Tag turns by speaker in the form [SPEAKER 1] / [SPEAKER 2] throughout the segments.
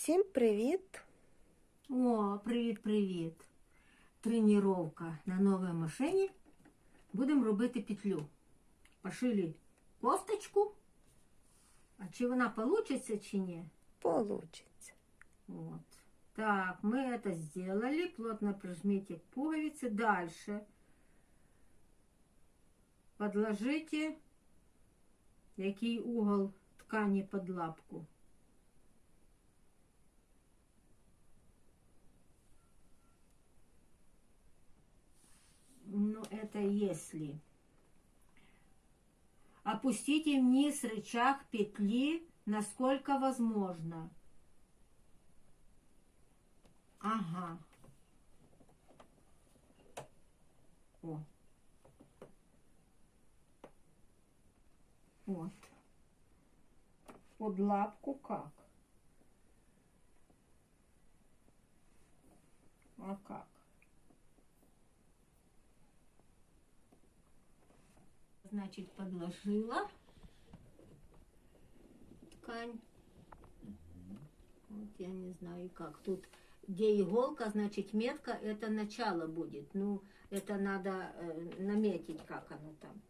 [SPEAKER 1] Всім привіт!
[SPEAKER 2] О, привіт-привіт. Тренування на новій машині. Будемо робити петлю. Пошили кофточку. А чи вона получится, чи ні?
[SPEAKER 1] Получиться.
[SPEAKER 2] Вот. Так, мы это сделали. Плотно прижмите пуговицы. Дальше. Подложите який угол ткани под лапку. Это если. Опустите вниз рычаг петли, насколько возможно. Ага. О. Вот. Под лапку как? А как? Значит, подложила ткань. Вот я не знаю как. Тут где иголка, значит метка, это начало будет. Ну, это надо э, наметить, как оно там.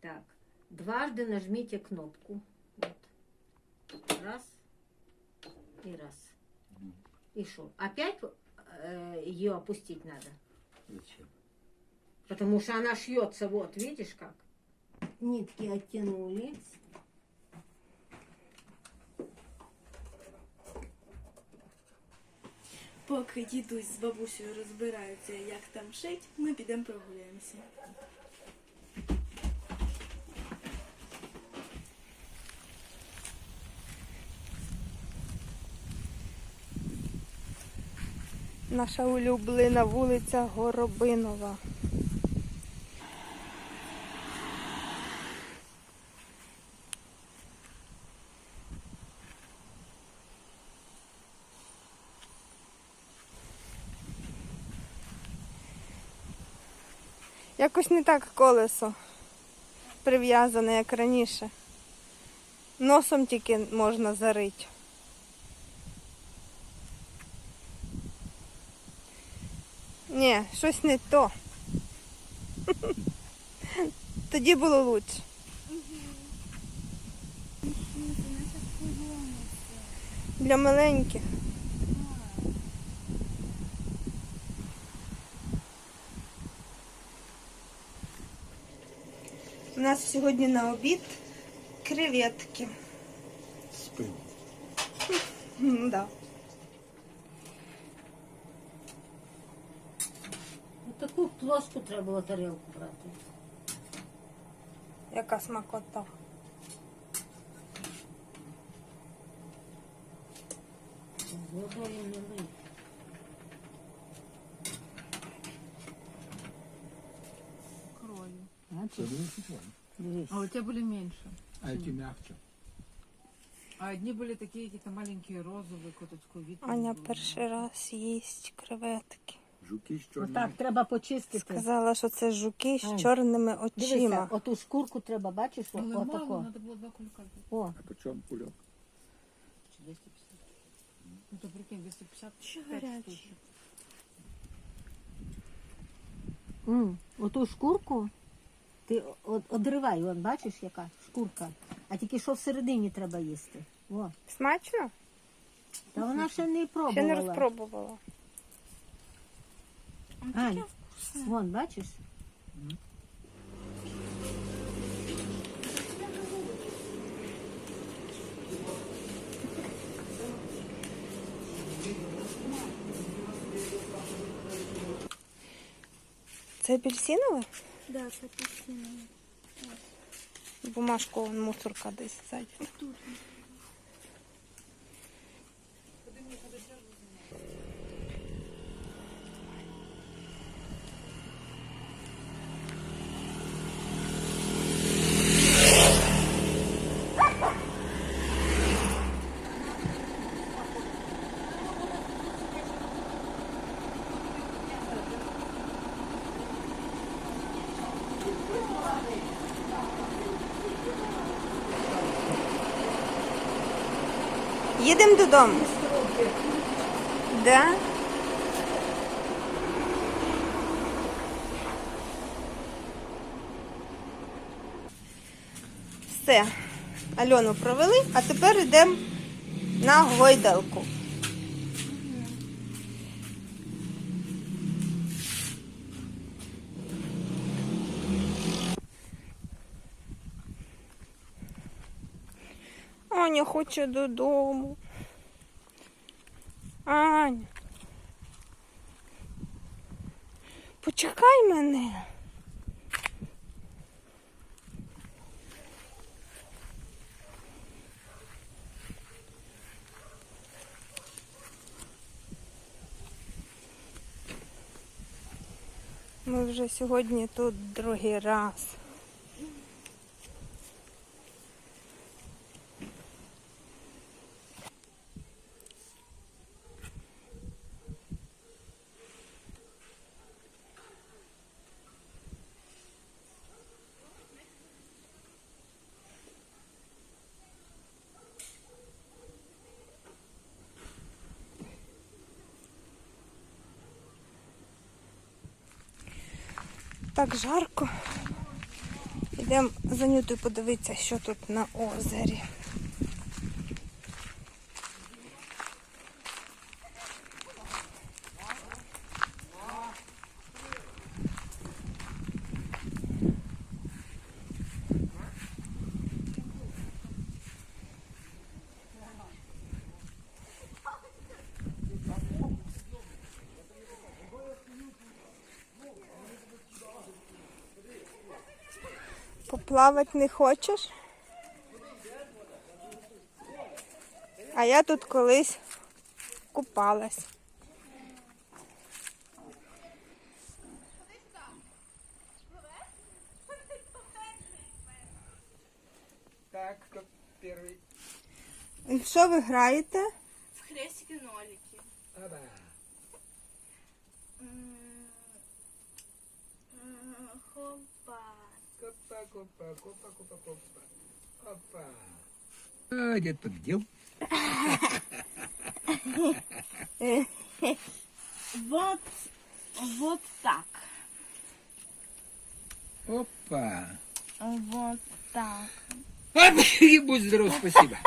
[SPEAKER 2] Так, дважды нажмите кнопку. Вот. Раз и раз. И что? Опять э, ее опустить надо?
[SPEAKER 3] Зачем?
[SPEAKER 2] Потому что она шьется, вот, видишь как? Нитки оттянули.
[SPEAKER 4] Поки дідусь з бабусею розбираються, як там шить, ми підемо прогуляємося.
[SPEAKER 1] Наша улюблена вулиця Горобинова. Якось не так колесо прив'язане, як раніше. Носом тільки можна зарити. Ні, щось не то. Тоді було лучше. Для маленьких. У нас сьогодні на обід креветки.
[SPEAKER 3] Спину.
[SPEAKER 1] М, Да.
[SPEAKER 2] Вот таку плоску треба було тарілку брати.
[SPEAKER 1] Яка смакота.
[SPEAKER 2] Водою не лий.
[SPEAKER 3] Це
[SPEAKER 2] Бачиш?
[SPEAKER 3] дуже прикольно.
[SPEAKER 2] Дивись.
[SPEAKER 5] А у тебя были меньше.
[SPEAKER 3] А эти мягче.
[SPEAKER 5] А одни были такие какие-то маленькие розовые, какой-то такой вид.
[SPEAKER 1] Аня
[SPEAKER 5] был.
[SPEAKER 1] перший раз їсть креветки.
[SPEAKER 3] Жуки з чорними.
[SPEAKER 2] Отак треба почистити.
[SPEAKER 1] Сказала, що це жуки з
[SPEAKER 2] Ань,
[SPEAKER 1] чорними
[SPEAKER 2] Дивися,
[SPEAKER 1] очима.
[SPEAKER 2] оту шкурку треба, бачиш, о-
[SPEAKER 5] Але мало,
[SPEAKER 2] отако.
[SPEAKER 5] надо было два кулька. взять.
[SPEAKER 2] О,
[SPEAKER 3] А по чому кульок?
[SPEAKER 5] Чи 250. Ну то прикинь, 250.
[SPEAKER 1] Ще
[SPEAKER 5] пять
[SPEAKER 1] гарячі.
[SPEAKER 5] штучек.
[SPEAKER 2] м, оту шкурку ти одривай, от бачиш, яка шкурка. А тільки що всередині треба їсти. О,
[SPEAKER 1] Смачно?
[SPEAKER 2] та вона ще не пробувала.
[SPEAKER 1] Ще не розпробувала.
[SPEAKER 2] Ань, вон, бачиш?
[SPEAKER 1] Це апельсинове?
[SPEAKER 4] Да, це.
[SPEAKER 1] Бумажку вон, мусорка десь ззаді.
[SPEAKER 4] Тут.
[SPEAKER 1] Їдемо додому. Да? Все. Альону провели, а тепер йдемо на гойдалку. Аня хоче додому. Аня. Почекай мене. Ми вже сьогодні тут другий раз. Так жарко. Йдемо за Нютою подивитися, що тут на озері. Поплавати не хочеш? А я тут колись купалась.
[SPEAKER 3] Так, хто перший?
[SPEAKER 1] І Що ви граєте?
[SPEAKER 3] Копа, копа, копа, копа. Опа. А, дед победил.
[SPEAKER 4] Вот, вот так.
[SPEAKER 3] Опа.
[SPEAKER 4] Вот так.
[SPEAKER 3] Оп, и будь здоров, спасибо.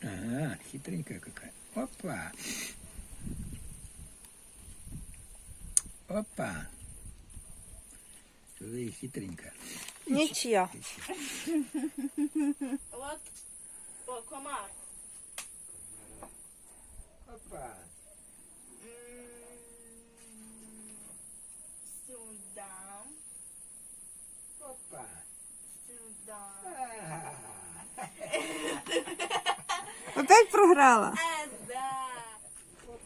[SPEAKER 3] Ага, хитренькая какая. Опа. Опа. Что за хитренькая.
[SPEAKER 1] Нічия.
[SPEAKER 4] Вот о, комар.
[SPEAKER 3] Опа.
[SPEAKER 4] М, Сюда.
[SPEAKER 3] Опа.
[SPEAKER 4] Сюда.
[SPEAKER 3] А,
[SPEAKER 1] Опять програла?
[SPEAKER 4] Е, да.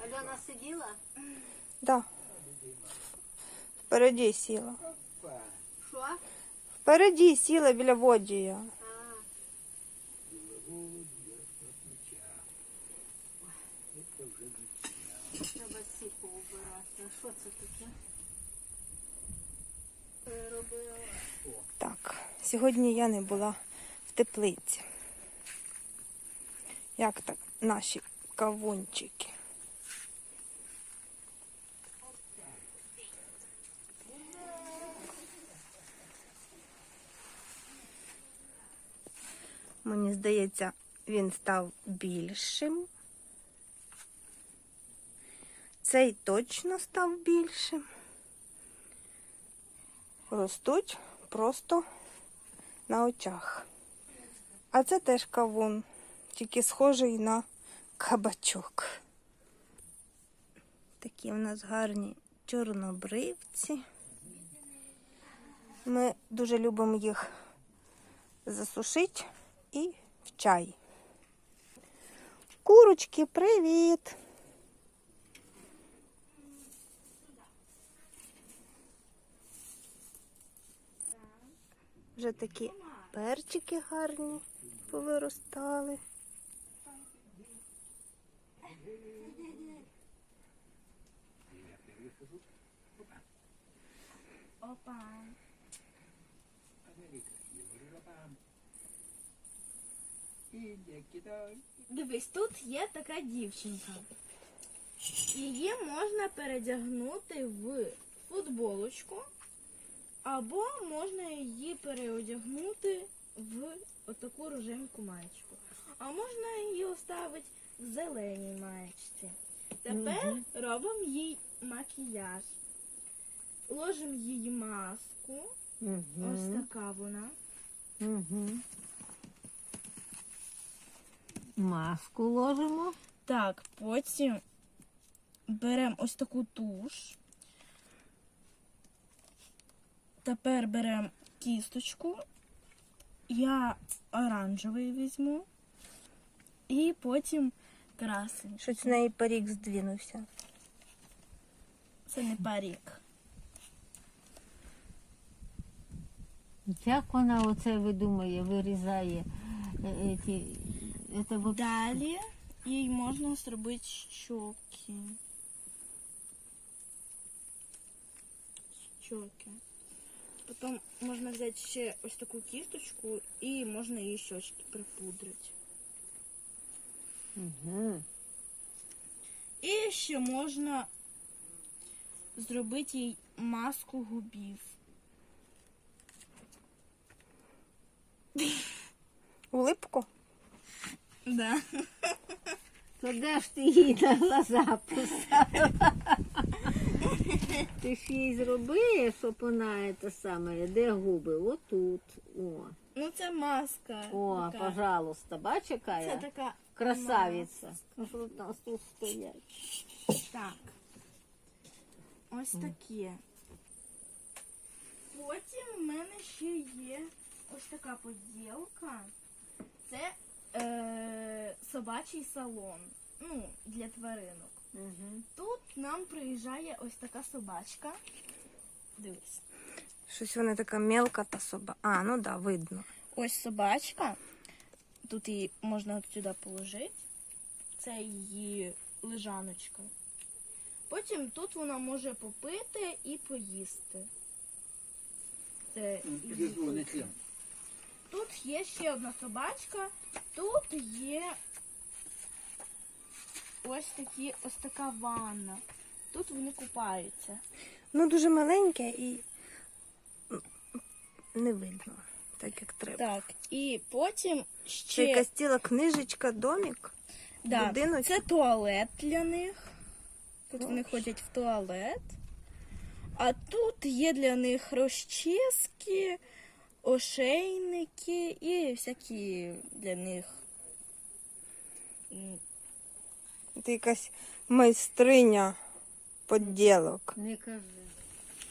[SPEAKER 2] Алена сидела?
[SPEAKER 1] Да. Впереді сіла.
[SPEAKER 2] Что?
[SPEAKER 1] Впереді сіла біля водія.
[SPEAKER 2] Що це таке?
[SPEAKER 1] Так, сьогодні я не була в теплиці. Як так наші кавунчики? Мені здається, він став більшим. Цей точно став більшим. Ростуть просто на очах. А це теж кавун, тільки схожий на кабачок. Такі в нас гарні чорнобривці. Ми дуже любимо їх засушити і в чай. Курочки, привіт! Вже такі перчики гарні повиростали.
[SPEAKER 4] Опа. Дивись, тут є така дівчинка. Її можна передягнути в футболочку, або можна її переодягнути в отаку рожевеньку маєчку. А можна її оставити в зеленій маєчці. Тепер робимо їй макіяж. Ложимо їй маску. Ось така вона.
[SPEAKER 2] Угу. Маску ложимо.
[SPEAKER 4] Так, потім беремо ось таку туш. Тепер беремо кісточку. Я оранжевий візьму. І потім красень.
[SPEAKER 1] Щось з неї парік здвинувся.
[SPEAKER 4] Це не парік.
[SPEAKER 2] Як вона оце видумає, вирізає е, це ви-
[SPEAKER 4] Далі їй можна зробити щоки. Щоки. Потім можна взяти ще ось таку кісточку і можна її щочки припудрити.
[SPEAKER 2] Мгм.
[SPEAKER 4] І ще можна зробити їй маску губів.
[SPEAKER 1] Улипку?
[SPEAKER 4] Да.
[SPEAKER 2] То де ж ти їй на глаза поставила? Ти ж їй зроби, щоб вона це саме, де губи? Отут. О,
[SPEAKER 4] Ну це маска.
[SPEAKER 2] о,
[SPEAKER 4] така.
[SPEAKER 2] пожалуйста, бач, яка
[SPEAKER 4] Це
[SPEAKER 2] я?
[SPEAKER 4] така
[SPEAKER 2] Красавиця. Ну, що у нас тут стоять?
[SPEAKER 4] Так. Ось таке. Потім в мене ще є ось така поділка. Це е, собачий салон. Ну, для тваринок.
[SPEAKER 2] Угу.
[SPEAKER 4] Тут нам приїжджає ось така собачка. Дивись.
[SPEAKER 1] Щось вона така мелка та соба. А, ну да, видно.
[SPEAKER 4] Ось собачка. Тут її можна от сюди положити. Це її лежаночка. Потім тут вона може попити і поїсти. Це її тут. Є ще одна собачка. Тут є ось такі, ось така ванна. Тут вони купаються.
[SPEAKER 1] Ну, дуже маленьке і не видно, так як треба.
[SPEAKER 4] Так, і потім
[SPEAKER 1] Це
[SPEAKER 4] ще
[SPEAKER 1] якась ціла книжечка, домик.
[SPEAKER 4] Да,
[SPEAKER 1] Будиночок?
[SPEAKER 4] це туалет для них. Тут вони ходять в туалет. А тут є для них розчіски, ошейники і всякі для них.
[SPEAKER 1] Це якась майстриня подділок.
[SPEAKER 2] Не кажи.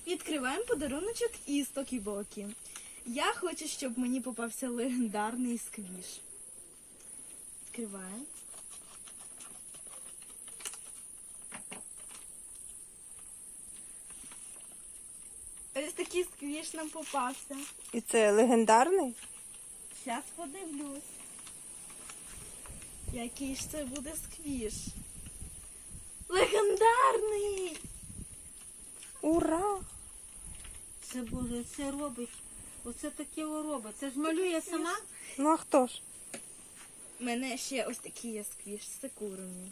[SPEAKER 4] Відкриваємо подаруночок із Токі-Бокі. Я хочу, щоб мені попався легендарний сквіш. Відкриваємо. Ось такий сквіш нам попався.
[SPEAKER 1] І це легендарний?
[SPEAKER 4] Зараз подивлюсь. Який ж це буде сквіш? Легендарний!
[SPEAKER 1] Ура!
[SPEAKER 2] Це Боже, це робить. Оце таке робить. Це ж малює сама.
[SPEAKER 1] Ну а хто ж?
[SPEAKER 4] У мене ще ось такий є сквіш з секурами.